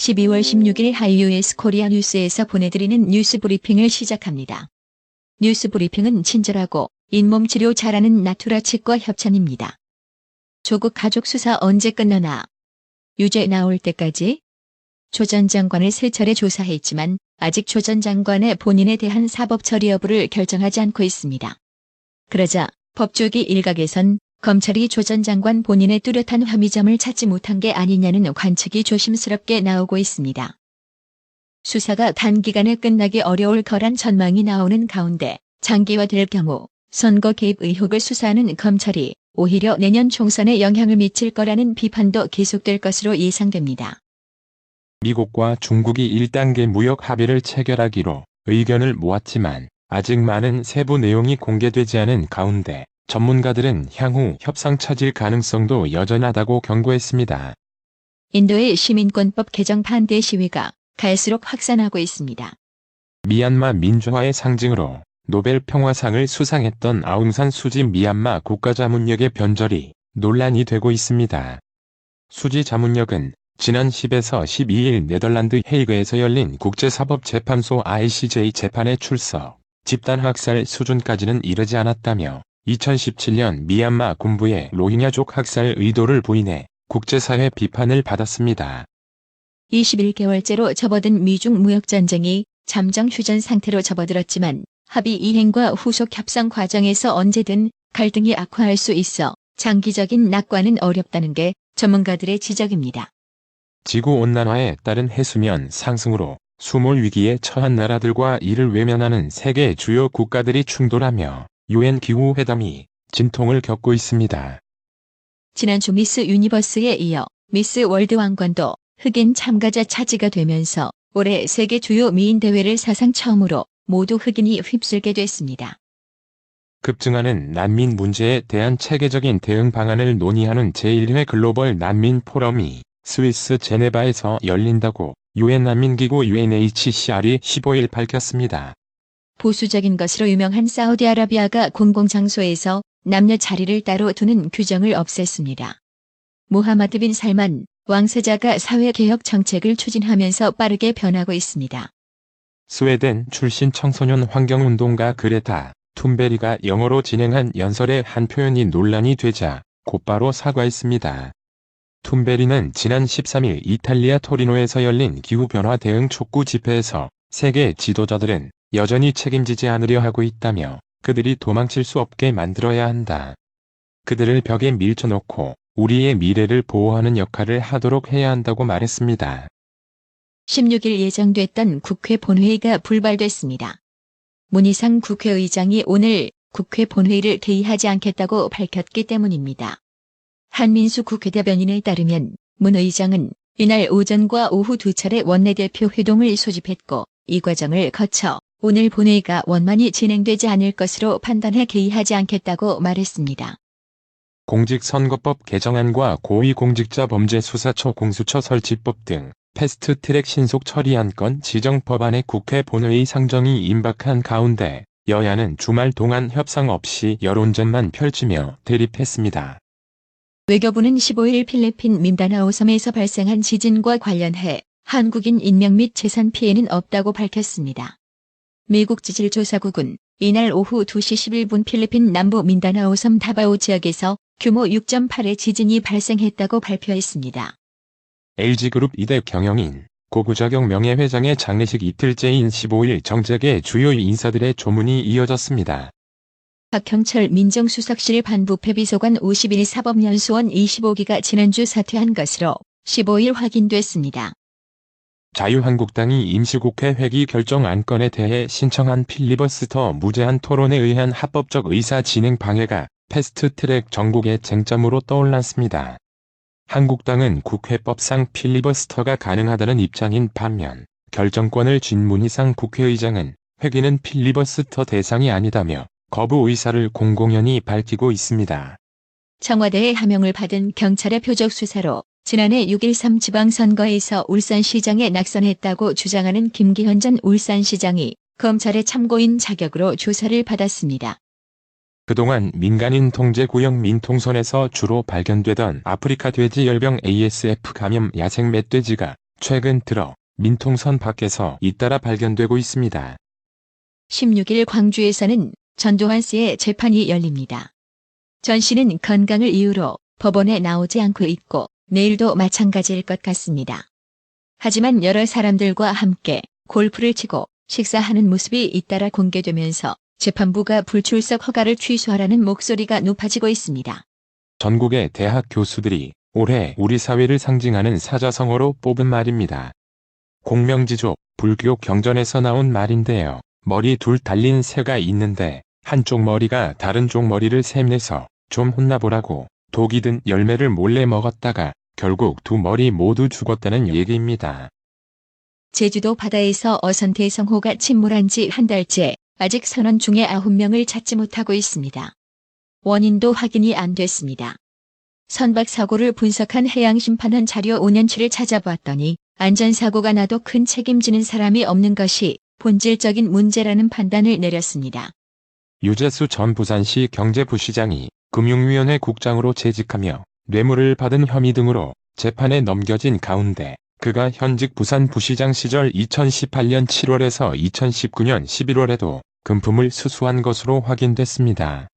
12월 16일 하이유에스 코리아 뉴스에서 보내드리는 뉴스 브리핑을 시작합니다. 뉴스 브리핑은 친절하고 잇몸 치료 잘하는 나투라 치과 협찬입니다. 조국 가족 수사 언제 끝나나? 유죄 나올 때까지? 조 전 장관을 세 차례 조사했지만 아직 조 전 장관의 본인에 대한 사법 처리 여부를 결정하지 않고 있습니다. 그러자 법조기 일각에선 검찰이 조 전 장관 본인의 뚜렷한 혐의점을 찾지 못한 게 아니냐는 관측이 조심스럽게 나오고 있습니다. 수사가 단기간에 끝나기 어려울 거란 전망이 나오는 가운데 장기화될 경우 선거 개입 의혹을 수사하는 검찰이 오히려 내년 총선에 영향을 미칠 거라는 비판도 계속될 것으로 예상됩니다. 미국과 중국이 1단계 무역 합의를 체결하기로 의견을 모았지만 아직 많은 세부 내용이 공개되지 않은 가운데 전문가들은 향후 협상 처질 가능성도 여전하다고 경고했습니다. 인도의 시민권법 개정 반대 시위가 갈수록 확산하고 있습니다. 미얀마 민주화의 상징으로 노벨 평화상을 수상했던 아웅산 수지 미얀마 국가자문역의 변절이 논란이 되고 있습니다. 수지 자문역은 지난 10에서 12일 네덜란드 헤이그에서 열린 국제사법재판소 ICJ 재판에 출석, 집단 학살 수준까지는 이르지 않았다며 2017년 미얀마 군부의 로힝야족 학살 의도를 부인해 국제사회 비판을 받았습니다. 21개월째로 접어든 미중 무역전쟁이 잠정 휴전 상태로 접어들었지만 합의 이행과 후속 협상 과정에서 언제든 갈등이 악화할 수 있어 장기적인 낙관은 어렵다는 게 전문가들의 지적입니다. 지구온난화에 따른 해수면 상승으로 수몰 위기에 처한 나라들과 이를 외면하는 세계 주요 국가들이 충돌하며 유엔 기후 회담이 진통을 겪고 있습니다. 지난주 미스 유니버스에 이어 미스 월드 왕관도 흑인 참가자 차지가 되면서 올해 세계 주요 미인 대회를 사상 처음으로 모두 흑인이 휩쓸게 됐습니다. 급증하는 난민 문제에 대한 체계적인 대응 방안을 논의하는 제1회 글로벌 난민 포럼이 스위스 제네바에서 열린다고 유엔 난민기구 UNHCR이 15일 밝혔습니다. 보수적인 것으로 유명한 사우디아라비아가 공공장소에서 남녀 자리를 따로 두는 규정을 없앴습니다. 무하마드 빈 살만 왕세자가 사회개혁 정책을 추진하면서 빠르게 변하고 있습니다. 스웨덴 출신 청소년 환경운동가 그레타 툰베리가 영어로 진행한 연설의 한 표현이 논란이 되자 곧바로 사과했습니다. 툰베리는 지난 13일 이탈리아 토리노에서 열린 기후변화 대응 촉구 집회에서 세계 지도자들은 여전히 책임지지 않으려 하고 있다며 그들이 도망칠 수 없게 만들어야 한다. 그들을 벽에 밀쳐놓고 우리의 미래를 보호하는 역할을 하도록 해야 한다고 말했습니다. 16일 예정됐던 국회 본회의가 불발됐습니다. 문희상 국회의장이 오늘 국회 본회의를 개의하지 않겠다고 밝혔기 때문입니다. 한민수 국회대변인에 따르면 문 의장은 이날 오전과 오후 두 차례 원내대표 회동을 소집했고 이 과정을 거쳐 오늘 본회의가 원만히 진행되지 않을 것으로 판단해 개의하지 않겠다고 말했습니다. 공직선거법 개정안과 고위공직자범죄수사처 공수처 설치법 등 패스트트랙 신속 처리안 건 지정 법안의 국회 본회의 상정이 임박한 가운데 여야는 주말 동안 협상 없이 여론전만 펼치며 대립했습니다. 외교부는 15일 필리핀 민다나오 섬에서 발생한 지진과 관련해 한국인 인명 및 재산 피해는 없다고 밝혔습니다. 미국 지질조사국은 이날 오후 2시 11분 필리핀 남부 민다나오 섬 다바오 지역에서 규모 6.8의 지진이 발생했다고 발표했습니다. LG그룹 이대 경영인 고구자경 명예회장의 장례식 이틀째인 15일 정책의 주요 인사들의 조문이 이어졌습니다. 박형철 민정수석실 반부패 비서관 51 사법연수원 25기가 지난주 사퇴한 것으로 15일 확인됐습니다. 자유한국당이 임시국회 회기 결정 안건에 대해 신청한 필리버스터 무제한 토론에 의한 합법적 의사 진행 방해가 패스트트랙 전국의 쟁점으로 떠올랐습니다. 한국당은 국회법상 필리버스터가 가능하다는 입장인 반면 결정권을 쥔 문희상 국회의장은 회기는 필리버스터 대상이 아니다며 거부 의사를 공공연히 밝히고 있습니다. 청와대의 하명을 받은 경찰의 표적 수사로 지난해 6.13 지방선거에서 울산시장에 낙선했다고 주장하는 김기현 전 울산시장이 검찰의 참고인 자격으로 조사를 받았습니다. 그동안 민간인 통제 구역 민통선에서 주로 발견되던 아프리카 돼지 열병 ASF 감염 야생 멧돼지가 최근 들어 민통선 밖에서 잇따라 발견되고 있습니다. 16일 광주에서는 전두환 씨의 재판이 열립니다. 전 씨는 건강을 이유로 법원에 나오지 않고 있고 내일도 마찬가지일 것 같습니다. 하지만 여러 사람들과 함께 골프를 치고 식사하는 모습이 잇따라 공개되면서 재판부가 불출석 허가를 취소하라는 목소리가 높아지고 있습니다. 전국의 대학 교수들이 올해 우리 사회를 상징하는 사자성어로 뽑은 말입니다. 공명지조, 불교 경전에서 나온 말인데요. 머리 둘 달린 새가 있는데 한쪽 머리가 다른 쪽 머리를 샘내서 좀 혼나보라고 독이 든 열매를 몰래 먹었다가 결국 두 머리 모두 죽었다는 얘기입니다. 제주도 바다에서 어선 대성호가 침몰한 지 한 달째 아직 선원 중에 9명을 찾지 못하고 있습니다. 원인도 확인이 안 됐습니다. 선박 사고를 분석한 해양심판원 자료 5년치를 찾아봤더니 안전사고가 나도 큰 책임지는 사람이 없는 것이 본질적인 문제라는 판단을 내렸습니다. 유재수 전 부산시 경제부시장이 금융위원회 국장으로 재직하며 뇌물을 받은 혐의 등으로 재판에 넘겨진 가운데 그가 현직 부산 부시장 시절 2018년 7월에서 2019년 11월에도 금품을 수수한 것으로 확인됐습니다.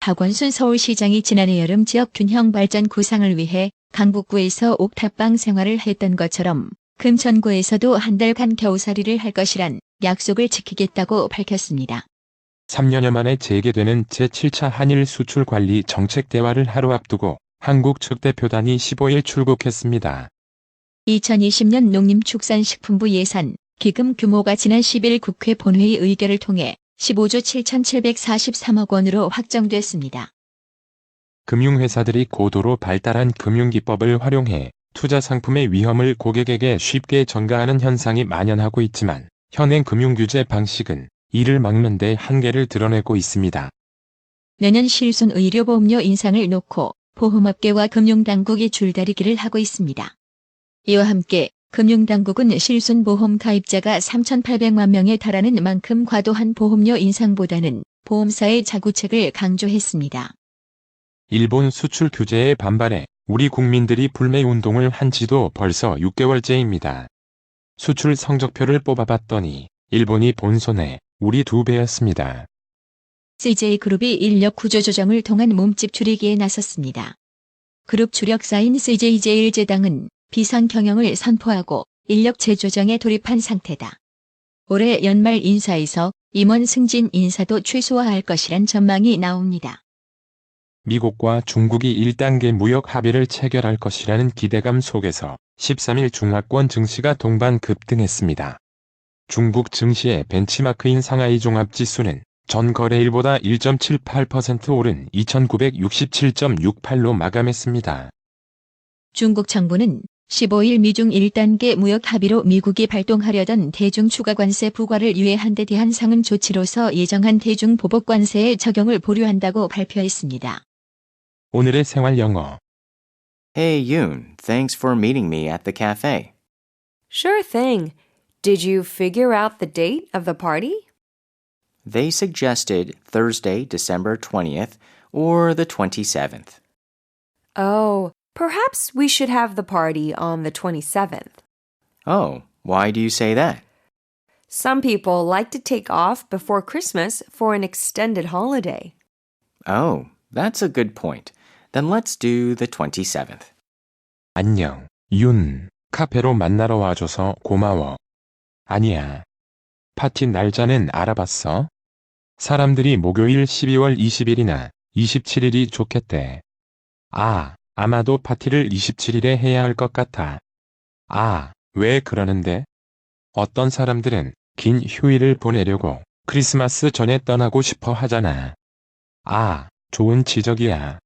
박원순 서울시장이 지난해 여름 지역 균형 발전 구상을 위해 강북구에서 옥탑방 생활을 했던 것처럼 금천구에서도 한 달간 겨우살이를 할 것이란 약속을 지키겠다고 밝혔습니다. 3년여 만에 재개되는 제7차 한일 수출 관리 정책 대화를 하루 앞두고 한국 측 대표단이 15일 출국했습니다. 2020년 농림축산식품부 예산 기금 규모가 지난 10일 국회 본회의 의결을 통해 15조 7,743억 원으로 확정됐습니다. 금융회사들이 고도로 발달한 금융기법을 활용해 투자 상품의 위험을 고객에게 쉽게 전가하는 현상이 만연하고 있지만 현행 금융규제 방식은 이를 막는 데 한계를 드러내고 있습니다. 내년 실손 의료보험료 인상을 놓고 보험업계와 금융당국이 줄다리기를 하고 있습니다. 이와 함께 금융당국은 실손보험 가입자가 3,800만 명에 달하는 만큼 과도한 보험료 인상보다는 보험사의 자구책을 강조했습니다. 일본 수출 규제에 반발해 우리 국민들이 불매 운동을 한 지도 벌써 6개월째입니다. 수출 성적표를 뽑아봤더니 일본이 본손에 우리 두 배였습니다. CJ그룹이 인력 구조조정을 통한 몸집 줄이기에 나섰습니다. 그룹 주력사인 CJ제일제당은 비상 경영을 선포하고 인력 재조정에 돌입한 상태다. 올해 연말 인사에서 임원 승진 인사도 최소화할 것이란 전망이 나옵니다. 미국과 중국이 1단계 무역 합의를 체결할 것이라는 기대감 속에서 13일 중화권 증시가 동반 급등했습니다. 중국 증시의 벤치마크인 상하이 종합지수는 전 거래일보다 1.78% 오른 2967.68로 마감했습니다. 중국 정부는 15일 미중 1단계 무역 합의로 미국이 발동하려던 대중 추가 관세 부과를 유예한 데 대한 상응 조치로서 예정한 대중 보복 관세의 적용을 보류한다고 발표했습니다. 오늘의 생활 영어 Hey Yoon, thanks for meeting me at the cafe. Sure thing. Did you figure out the date of the party? They suggested Thursday, December 20th or the 27th. Oh, perhaps we should have the party on the 27th. Oh, why do you say that? Some people like to take off before Christmas for an extended holiday. Oh, that's a good point. Then let's do the 27th. 안녕, 윤. 카페로 만나러 와줘서 고마워. 아니야. 파티 날짜는 알아봤어? 사람들이 목요일 12월 20일이나 27일이 좋겠대. 아, 아마도 파티를 27일에 해야 할 것 같아. 아, 왜 그러는데? 어떤 사람들은 긴 휴일을 보내려고 크리스마스 전에 떠나고 싶어 하잖아. 아, 좋은 지적이야.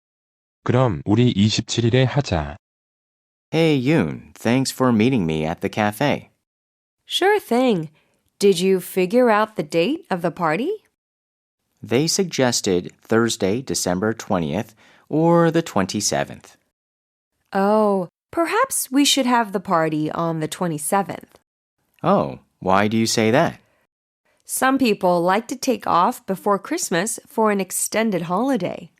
그럼 우리 27일에 하자. Hey Yoon, thanks for meeting me at the cafe. Sure thing. Did you figure out the date of the party? They suggested Thursday, December 20th or the 27th. Oh, perhaps we should have the party on the 27th. Oh, why do you say that? Some people like to take off before Christmas for an extended holiday.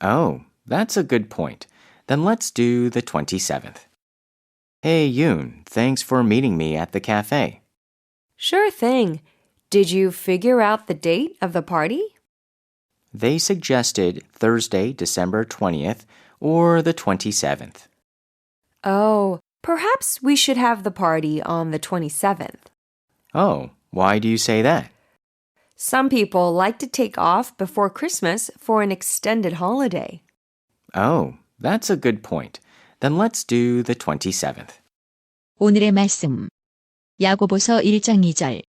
Oh, that's a good point. Then let's do the 27th. Hey Yoon, thanks for meeting me at the cafe. Sure thing. Did you figure out the date of the party? They suggested Thursday, December 20th or the 27th. Oh, perhaps we should have the party on the 27th. Oh, why do you say that? Some people like to take off before Christmas for an extended holiday. Oh, that's a good point. Then let's do the 27th. 오늘의 말씀. 야고보서 1장 2절.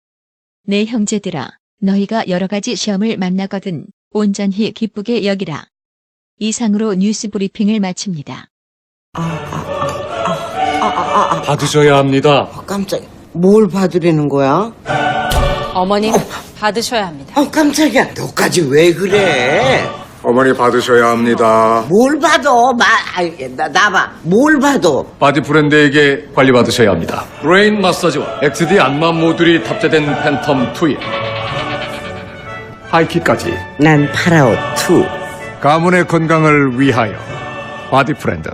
내 형제들아, 너희가 여러 가지 시험을 만나거든 온전히 기쁘게 여기라. 이상으로 뉴스 브리핑을 마칩니다. 받으셔야 합니다. 깜짝이야. 뭘 받으려는 거야? 어머님 받으셔야 합니다. 어, 깜짝이야. 너까지 왜 그래? 어머니 받으셔야 합니다. 뭘 받아? 마, 아이, 나, 나봐. 뭘 받아? 바디 브랜드에게 관리 받으셔야 합니다. 브레인 마사지와 XD 안마 모듈이 탑재된 팬텀 2에 하이킥까지 난 파라오 2. 가문의 건강을 위하여 바디 브랜드.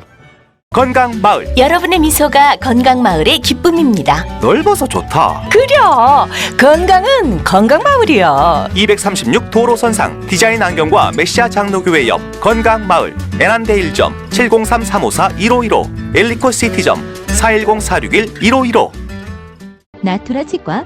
건강 마을 여러분의 미소가 건강 마을의 기쁨입니다. 넓어서 좋다. 그려 건강은 건강 마을이요. 236 도로선상 디자인 안경과 메시아 장로교회 옆 건강 마을 에난데 1점 703-354-1515 엘리코 시티점 410-461-1515 나투라 치과